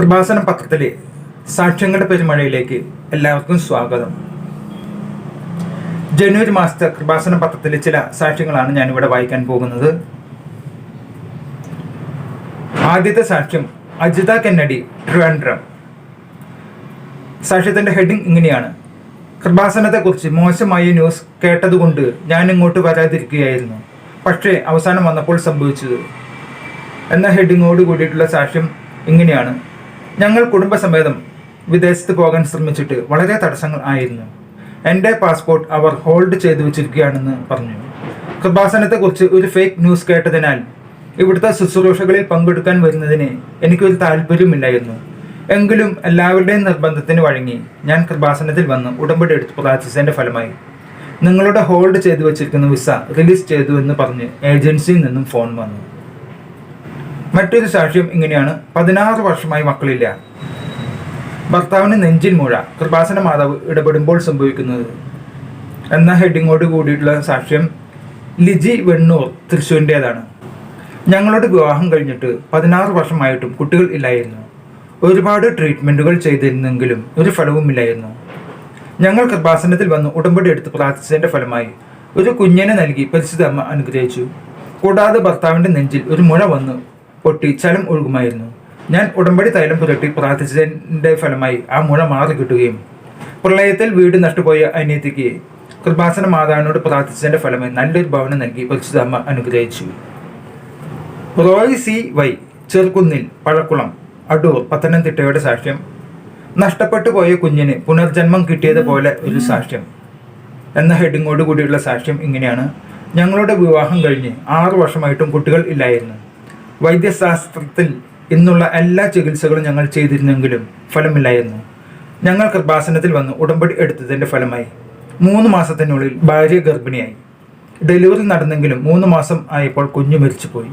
കൃപാസനം പത്രത്തിലെ സാക്ഷ്യങ്ങളുടെ പെരുമഴയിലേക്ക് എല്ലാവർക്കും സ്വാഗതം. ജനുവരി മാസത്തെ കൃപാസന പത്രത്തിലെ ചില സാക്ഷ്യങ്ങളാണ് ഞാനിവിടെ വായിക്കാൻ പോകുന്നത്. ആദ്യത്തെ സാക്ഷ്യം അജിത കെന്നഡി ട്രിവാൻഡ്രം. സാക്ഷ്യത്തിന്റെ ഹെഡിങ് ഇങ്ങനെയാണ്. കൃപാസനത്തെക്കുറിച്ച് മോശമായ ന്യൂസ് കേട്ടതുകൊണ്ട് ഞാൻ ഇങ്ങോട്ട് വരാതിരിക്കുകയായിരുന്നു. പക്ഷേ അവസാനം വന്നപ്പോൾ സംഭവിച്ചത്. എന്ന ഹെഡിങ്ങോട് കൂടിയിട്ടുള്ള സാക്ഷ്യം ഇങ്ങനെയാണ്. ഞങ്ങൾ കുടുംബസമേതം വിദേശത്ത് പോകാൻ ശ്രമിച്ചിട്ട് വളരെ തടസ്സങ്ങൾ ആയിരുന്നു. എന്റെ പാസ്പോർട്ട് അവർ ഹോൾഡ് ചെയ്തു വെച്ചിരിക്കുകയാണെന്ന് പറഞ്ഞു. കൃപാസനത്തെക്കുറിച്ച് ഒരു ഫേക്ക് ന്യൂസ് കേട്ടതിനാൽ ഇവിടുത്തെ ശുശ്രൂഷകളിൽ പങ്കെടുക്കാൻ വരുന്നതിന് എനിക്കൊരു താല്പര്യമില്ലായിരുന്നു എങ്കിലും എല്ലാവരുടെയും നിർബന്ധത്തിന് വഴങ്ങി ഞാൻ കൃപാസനത്തിൽ വന്ന് ഉടമ്പടി എടുത്ത് പ്രാർത്ഥിച്ചതിന്റെ ഫലമായി. നിങ്ങളുടെ ഹോൾഡ് ചെയ്തു വെച്ചിരിക്കുന്ന വിസ റിലീസ് ചെയ്തു എന്ന് പറഞ്ഞ് ഏജൻസിയിൽ നിന്നും ഫോൺ വന്നു. മറ്റൊരു സാക്ഷ്യം ഇങ്ങനെയാണ്. പതിനാറ് വർഷമായി മക്കളില്ല. ഭർത്താവിന് നെഞ്ചിൻ മുഴ. കൃപാസന മാതാവ് ഇടപെടുമ്പോൾ സംഭവിക്കുന്നത്. എന്ന ഹെഡിങ്ങോട് കൂടിയിട്ടുള്ള സാക്ഷ്യം ലിജി വെണ്ണൂർ തൃശ്ശൂരിന്റേതാണ്. ഞങ്ങളുടെ വിവാഹം കഴിഞ്ഞിട്ട് പതിനാറ് വർഷമായിട്ടും കുട്ടികൾ ഇല്ലായിരുന്നു. ഒരുപാട് ട്രീറ്റ്മെന്റുകൾ ചെയ്തിരുന്നെങ്കിലും ഒരു ഫലവുമില്ലായിരുന്നു ഞങ്ങൾ കൃപാസനത്തിൽ വന്ന് ഉടമ്പടി എടുത്ത് പ്രാർത്ഥിച്ചതിന്റെ ഫലമായി ഒരു കുഞ്ഞിനെ നൽകി പരിശുദ്ധ അമ്മ അനുഗ്രഹിച്ചു. കൂടാതെ ഭർത്താവിന്റെ നെഞ്ചിൽ ഒരു മുഴ വന്ന് പൊട്ടി ചലം ഒഴുകുമായിരുന്നു. ഞാൻ ഉടമ്പടി തൈലം പുരട്ടി പ്രാർത്ഥിച്ചതിന്റെ ഫലമായി ആ മുഴ മാറി കിട്ടുകയും പ്രളയത്തിൽ വീട് നഷ്ടപോയ അനിയത്തിക്ക് കൃപാസന മാതാവിനോട് പ്രാർത്ഥിച്ചതിന്റെ ഫലമായി നല്ലൊരു ഭവനം നൽകി പരിശുദ്ധമ്മ അനുഗ്രഹിച്ചു. Roy C. Y. Cherukunnil Pazhakulam Adoor പത്തനംതിട്ടയുടെ സാക്ഷ്യം. നഷ്ടപ്പെട്ടു പോയ കുഞ്ഞിന് പുനർജന്മം കിട്ടിയതുപോലെ ഒരു സാക്ഷ്യം. എന്ന ഹെഡിങ്ങോട് കൂടിയുള്ള സാക്ഷ്യം ഇങ്ങനെയാണ്. ഞങ്ങളുടെ വിവാഹം കഴിഞ്ഞ് ആറു വർഷമായിട്ടും കുട്ടികൾ ഇല്ലായിരുന്നു. വൈദ്യശാസ്ത്രത്തിൽ ഇന്നുള്ള എല്ലാ ചികിത്സകളും ഞങ്ങൾ ചെയ്തിരുന്നെങ്കിലും ഫലമില്ലായിരുന്നു. ഞങ്ങൾ കൃപാസനത്തിൽ വന്ന് ഉടമ്പടി എടുത്തതിന്റെ ഫലമായി മൂന്ന് മാസത്തിനുള്ളിൽ ഭാര്യ ഗർഭിണിയായി. ഡെലിവറി നടന്നെങ്കിലും മൂന്ന് മാസം ആയപ്പോൾ കുഞ്ഞു മരിച്ചുപോയി.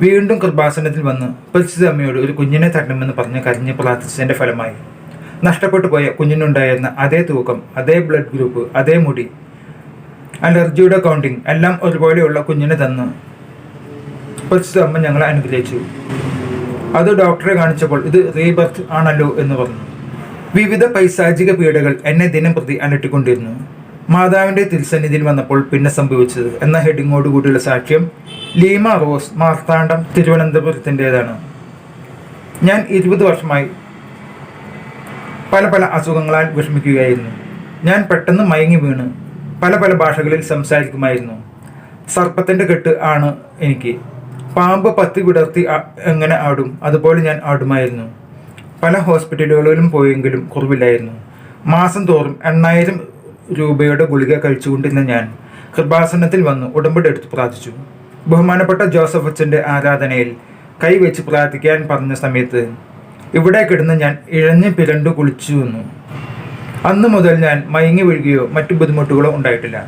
വീണ്ടും കൃപാസനത്തിൽ വന്ന് പരിശുദ്ധ അമ്മയോട് ഒരു കുഞ്ഞിനെ തരണമെന്ന് പറഞ്ഞ് കരഞ്ഞ് പ്രാർത്ഥിച്ചതിന്റെ ഫലമായി നഷ്ടപ്പെട്ടു പോയ കുഞ്ഞിനുണ്ടായിരുന്ന അതേ തൂക്കം അതേ ബ്ലഡ് ഗ്രൂപ്പ് അതേ മുടി അലർജിയുടെ കൗണ്ടിങ് എല്ലാം ഒരുപോലെയുള്ള കുഞ്ഞിനെ തന്ന് പരിശുദ്ധ അമ്മ ഞങ്ങളെ അനുഗ്രഹിച്ചു. അത് ഡോക്ടറെ കാണിച്ചപ്പോൾ ഇത് റീബർത്ത് ആണല്ലോ എന്ന് പറഞ്ഞു. വിവിധ പൈശാചിക പീഡകൾ എന്നെ ദിനം പ്രതി അനട്ടിക്കൊണ്ടിരുന്നു മാതാവിന്റെ തിരുസന്നിധിയിൽ വന്നപ്പോൾ പിന്നെ സംഭവിച്ചത് എന്ന ഹെഡിങ്ങോട് കൂടിയുള്ള സാക്ഷ്യം ലീമ റോസ് മാർത്താണ്ഡം തിരുവനന്തപുരത്തിന്റെതാണ്. ഞാൻ ഇരുപത് വർഷമായി പല പല അസുഖങ്ങളാൽ വിഷമിക്കുകയായിരുന്നു. ഞാൻ പെട്ടെന്ന് മയങ്ങി വീണ് പല പല ഭാഷകളിൽ സംസാരിക്കുമായിരുന്നു. സർപ്പത്തിന്റെ കെട്ട് ആണ് എനിക്ക്. പാമ്പ് പത്തി വിടർത്തി എങ്ങനെ ആടും? അതുപോലെ ഞാൻ ആടുമായിരുന്നു. പല ഹോസ്പിറ്റലുകളിലും പോയെങ്കിലും കുറവില്ലായിരുന്നു. മാസം തോറും എണ്ണായിരം രൂപയുടെ ഗുളിക കഴിച്ചുകൊണ്ടിരുന്ന ഞാൻ കൃപാസനത്തിൽ വന്ന് ഉടമ്പടി എടുത്ത് പ്രാർത്ഥിച്ചു. ബഹുമാനപ്പെട്ട ജോസഫ് അച്ഛന്റെ ആരാധനയിൽ കൈവച്ച് പ്രാർത്ഥിക്കാൻ പറഞ്ഞ സമയത്ത് ഇവിടെ കിടന്ന് ഞാൻ ഇഴഞ്ഞ് പിരണ്ടു കുളിച്ചു വന്നു. അന്ന് മുതൽ ഞാൻ മയങ്ങി വീഴുകയോ മറ്റു ബുദ്ധിമുട്ടുകളോ ഉണ്ടായിട്ടില്ല.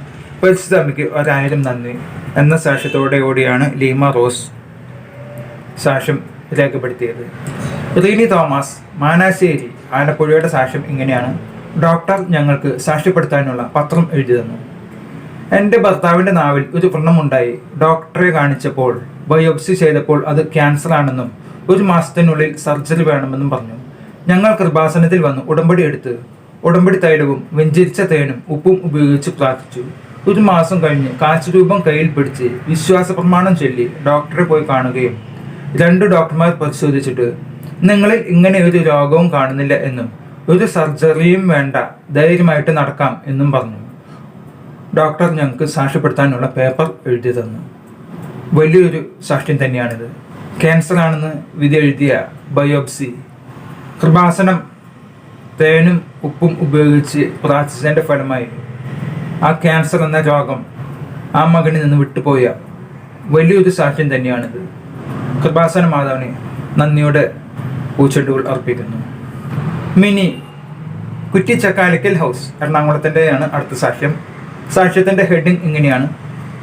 പരിശുദ്ധ അമ്മയ്ക്ക് ഒരായിരം നന്ദി എന്ന സാക്ഷ്യത്തോടെ ഓടിയാണ് ലീമ റോസ് സാക്ഷ്യം രേഖപ്പെടുത്തിയത്. റീനി തോമസ് മാനാശ്ശേരി ആലപ്പുഴയുടെ സാക്ഷ്യം ഇങ്ങനെയാണ്. ഡോക്ടർ ഞങ്ങൾക്ക് സാക്ഷ്യപ്പെടുത്താനുള്ള പത്രം എഴുതി തന്നു. എന്റെ ഭർത്താവിന്റെ നാവിൽ ഒരു വ്രണമുണ്ടായി. ഡോക്ടറെ കാണിച്ചപ്പോൾ ബയോപ്സി ചെയ്തപ്പോൾ അത് ക്യാൻസർ ആണെന്നും ഒരു മാസത്തിനുള്ളിൽ സർജറി വേണമെന്നും പറഞ്ഞു. ഞങ്ങൾ കൃപാസനത്തിൽ വന്ന് ഉടമ്പടി എടുത്ത്. ഉടമ്പടി തൈലവും വെഞ്ചരിച്ച തേനും ഉപ്പും ഉപയോഗിച്ച് പ്രാർത്ഥിച്ചു. ഒരു മാസം കഴിഞ്ഞ് കാശുരൂപം കയ്യിൽ പിടിച്ച് വിശ്വാസ പ്രമാണം ചൊല്ലി ഡോക്ടറെ പോയി കാണുകയും രണ്ട് ഡോക്ടർമാർ പരിശോധിച്ചിട്ട് നിങ്ങളിൽ ഇങ്ങനെ ഒരു രോഗവും കാണുന്നില്ല എന്നും ഒരു സർജറിയും വേണ്ട ധൈര്യമായിട്ട് നടക്കാം എന്നും പറഞ്ഞു. ഡോക്ടർ ഞങ്ങൾക്ക് സാക്ഷ്യപ്പെടുത്താനുള്ള പേപ്പർ എഴുതി തന്നു. വലിയൊരു സാക്ഷ്യം തന്നെയാണിത്. ക്യാൻസർ ആണെന്ന് വിധി എഴുതിയ ബയോപ്സി കൃപാസനം തേനും ഉപ്പും ഉപയോഗിച്ച് പ്രാർത്ഥിച്ചതിന്റെ ഫലമായി ആ ക്യാൻസർ എന്ന രോഗം ആ മകനിൽ നിന്ന് വിട്ടുപോയ വലിയൊരു സാക്ഷ്യം തന്നെയാണിത്. കൃപാസന മാതാവിന് നന്ദിയുടെ പൂച്ചെണ്ടുകൾ അർപ്പിക്കുന്നു. മിനി കുറ്റിച്ചക്കാലിക്കൽ ഹൗസ് എറണാകുളത്തിന്റെയാണ് അടുത്ത സാക്ഷ്യം. സാക്ഷ്യത്തിന്റെ ഹെഡിങ് ഇങ്ങനെയാണ്.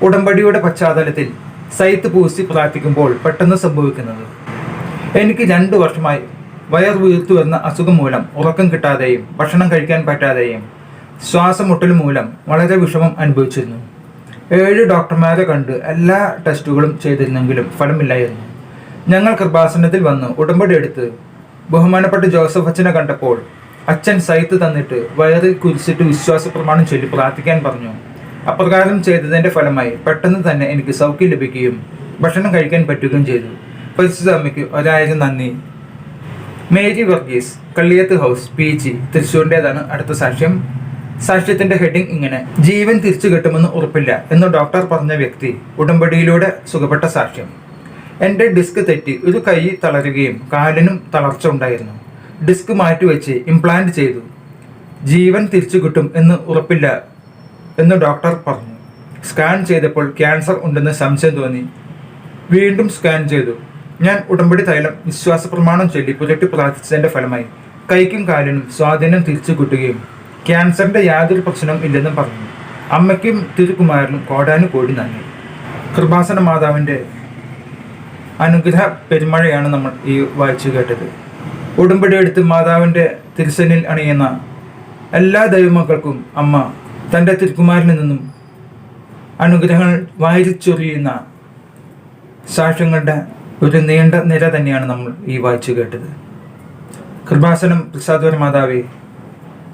ഉടമ്പടിയുടെ പശ്ചാത്തലത്തിൽ സൈത്ത് പൂസി പ്രാർത്ഥിക്കുമ്പോൾ പെട്ടെന്ന് സംഭവിക്കുന്നത്. എനിക്ക് രണ്ടു വർഷമായി വയർ വീർത്തു എന്ന അസുഖം മൂലം ഉറക്കം കിട്ടാതെയും ഭക്ഷണം കഴിക്കാൻ പറ്റാതെയും ശ്വാസമുട്ടൽ മൂലം വളരെ വിഷമം അനുഭവിച്ചിരുന്നു. ഏഴ് ഡോക്ടർമാരെ കണ്ട് എല്ലാ ടെസ്റ്റുകളും ചെയ്തിരുന്നെങ്കിലും ഫലമില്ലായിരുന്നു. ഞങ്ങൾ കൃപാസനത്തിൽ വന്ന് ഉടമ്പടി എടുത്ത്. ബഹുമാനപ്പെട്ട ജോസഫ് അച്ഛനെ കണ്ടപ്പോൾ അച്ഛൻ സൈത്ത് തന്നിട്ട് വയറിൽ കുരിച്ചിട്ട് വിശ്വാസ പ്രമാണം ചൊല്ലി പ്രാർത്ഥിക്കാൻ പറഞ്ഞു. അപ്രകാരം ചെയ്തതിന്റെ ഫലമായി പെട്ടെന്ന് തന്നെ എനിക്ക് സൗഖ്യം ലഭിക്കുകയും ഭക്ഷണം കഴിക്കാൻ പറ്റുകയും ചെയ്തു. പരിശുദ്ധ അമ്മയ്ക്ക് ഒരായിരം നന്ദി. Mary Varghese Kalliyath house P G തൃശ്ശൂരിന്റെതാണ് അടുത്ത സാക്ഷ്യം. സാക്ഷ്യത്തിന്റെ ഹെഡിംഗ് ഇങ്ങനെ ജീവൻ തിരിച്ചു കിട്ടുമെന്ന് ഉറപ്പില്ല എന്ന് ഡോക്ടർ പറഞ്ഞ വ്യക്തി ഉടമ്പടിയിലൂടെ സുഖപ്പെട്ട സാക്ഷ്യം. എന്റെ ഡിസ്ക് തെറ്റി. ഒരു കൈ തളരുകയും കാലിനും തളർച്ച ഉണ്ടായിരുന്നു. ഡിസ്ക് മാറ്റിവെച്ച് ഇംപ്ലാന്റ് ചെയ്തു. ജീവൻ തിരിച്ചു കിട്ടും എന്ന് ഉറപ്പില്ല എന്ന് ഡോക്ടർ പറഞ്ഞു. സ്കാൻ ചെയ്തപ്പോൾ ക്യാൻസർ ഉണ്ടെന്ന് സംശയം തോന്നി. വീണ്ടും സ്കാൻ ചെയ്തു. ഞാൻ ഉടമ്പടി തൈലം വിശ്വാസ പ്രമാണം ചൊല്ലി പുരട്ടി പ്രാർത്ഥിച്ചതിന്റെ ഫലമായി കൈക്കും കാലിനും സ്വാധീനം തിരിച്ചു കിട്ടുകയും ക്യാൻസറിന്റെ യാതൊരു പ്രശ്നവും ഇല്ലെന്നും പറഞ്ഞു. അമ്മയ്ക്കും തിരുകുമാരനും കോടാനും കോടി നന്ദി. കൃപാസന മാതാവിന്റെ അനുഗ്രഹ പെരുമഴയാണ് നമ്മൾ ഈ വായിച്ചു കേട്ടത്. ഉടമ്പടി എടുത്ത് മാതാവിന്റെ തിരുസനിൽ അണിയുന്ന എല്ലാ ദൈവമക്കൾക്കും അമ്മ തന്റെ തിരുക്കുമാരിൽ നിന്നും അനുഗ്രഹങ്ങൾ വായിച്ചൊറിയുന്ന സാക്ഷ്യങ്ങളുടെ ഒരു നീണ്ട നിര തന്നെയാണ് നമ്മൾ ഈ വായിച്ചു കേട്ടത്. കൃപാസനം പ്രസാദവര മാതാവേ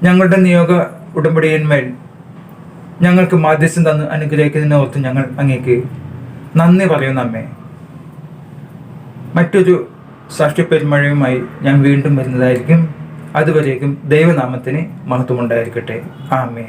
ഞങ്ങളുടെ നിയോഗ ഉടമ്പടിയന്മേൽ ഞങ്ങൾക്ക് മാധ്യസ്ഥം തന്ന് അനുഗ്രഹിക്കുന്നതിനോർത്ത് ഞങ്ങൾ അങ്ങേക്ക് നന്ദി പറയുന്നു അമ്മേ. മറ്റൊരു സാക്ഷ്യപ്പെരുമഴയുമായി ഞാൻ വീണ്ടും വരുന്നതായിരിക്കും. അതുവരേക്കും ദൈവനാമത്തിന് മഹത്വമുണ്ടായിരിക്കട്ടെ. ആമേ